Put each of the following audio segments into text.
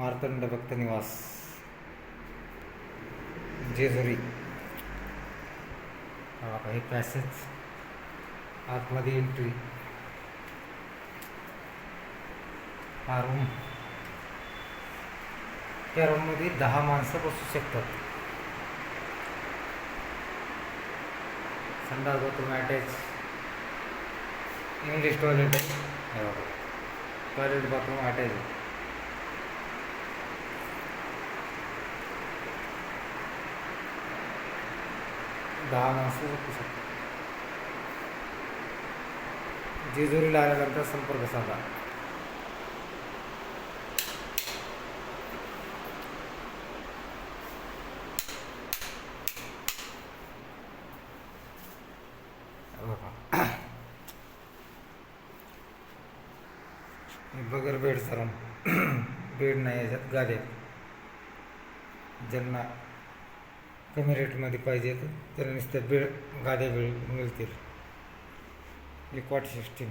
मार्तंड भक्त निवास. जेजुरी. हे पॅसेज आतमध्ये एंट्री हा रूम त्या रूममध्ये दहा माणसं बसू शकतात. संडास बाथरूम अटॅच इंग्लिश टॉयलेट आहे. टॉयलेट बाथरूम अटॅच दहा माणसं झोपू शकतात. जेजुरीला आल्यानंतर संपर्क साधा. बगर बेड सर बेड नाही याच्यात गाद्या. ज्यांना कमी रेटमध्ये पाहिजे तर नुसत्या बेळ गाद्या बेळ मिळतील. एक वाट सिस्टीम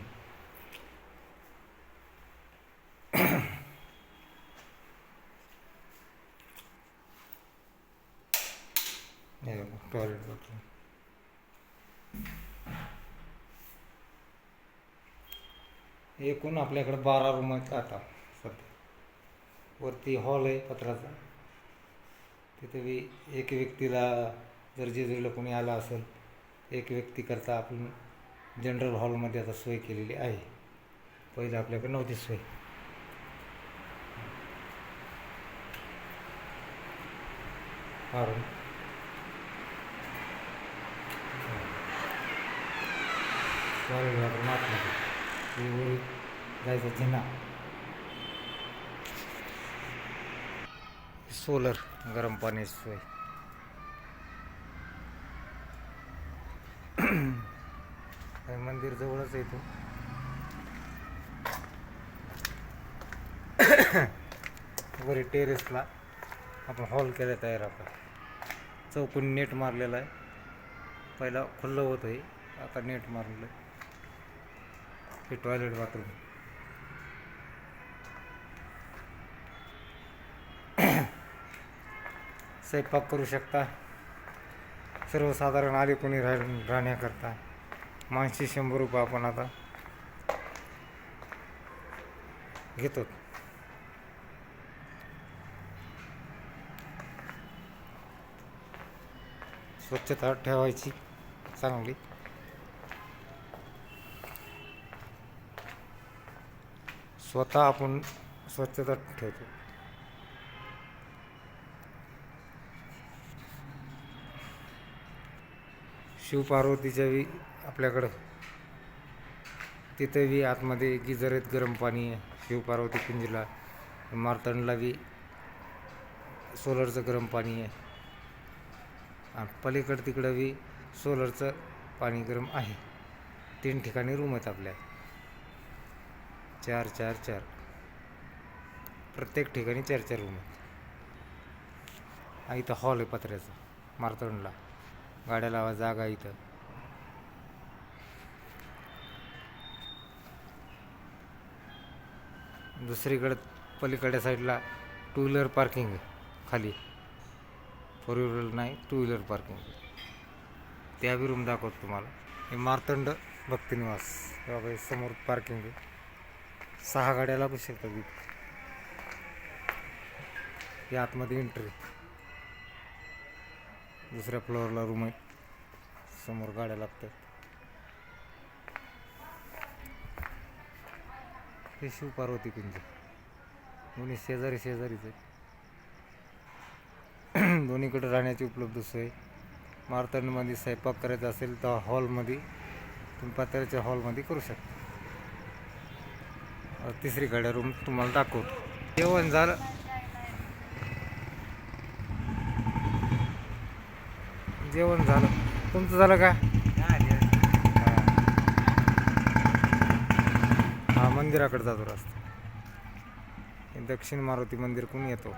टॉयलेट बाथरूम एकूण आपल्याकडे बारा रूम आहेत आता सध्या. वरती हॉल आहे पत्राचा. तिथे बी एक व्यक्तीला जर जेजुरीला कोणी आला असेल एक व्यक्तीकरता आपण जनरल हॉलमध्ये आता सोय केलेली आहे. पहिले आपल्याकडे नव्हती सोय. हा जायचा टॉयलेट जिना सोलर गरम पाण्याची सोय. हे मंदिर जवळच आहे तो वरी टेरेसला आपण हॉल केला तयार आपण चौकून नेट मारलेला आहे. पहिला खुल्लं होतं हे आता नेट मारलेलं आहे. हे टॉयलेट बाथरूम स्वयंपाक करू शकता. सर्वसाधारण आले कोणी राह राहण्याकरता. माणशी शंभर रुपये आपण आता घेतो. स्वच्छता ठेवायची चांगली. स्वतः आपण स्वच्छता ठेवतो. शिवपार्वतीच्या बी आपल्याकडं. तिथे बी आतमध्ये गिजर आहेत गरम पाणी आहे. शिवपार्वती कुंजला मार्तंडला बी सोलरचं गरम पाणी आहे. आणि पलीकडं तिकडं बी सोलरचं पाणी गरम आहे. तीन ठिकाणी रूम आहेत आपल्या. चार चार चार. प्रत्येक ठिकाणी चार चार रूम आहेत. इथं हॉल आहे पत्र्याचा मार्तंडला. गाड्या लावा जागा इथं. दुसरीकडं पलीकडे साईडला टू व्हीलर पार्किंग आहे खाली. फोर व्हीलर नाही टू व्हीलर पार्किंग त्या बी रूम दाखवतो तुम्हाला. हे मार्तंड भक्तिनिवास. बाबा हे समोर पार्किंग आहे. सहा गाड्या लागू शकतात इथे आतमध्ये एंट्री दुसऱ्या फ्लोअरला रूम आहे. समोर गाड्या लागतात. हे शिवपार्वती कुंज दोन्ही शेजारी शेजारीच आहे. दोन्हीकडे राहण्याची उपलब्ध सोय. मारतंडमध्ये स्वयंपाक करायचा असेल तर हॉलमध्ये तुम्ही पात्राच्या हॉलमध्ये करू शकता. तिसरीकडे तिसरी गाड्या रूम तुम्हाला दाखवतो. जेवण झालं. जेवण झालं. तुमचं झालं का? हा मंदिराकडे जातो रस्ता. दक्षिण मारुती मंदिर कोण येतो?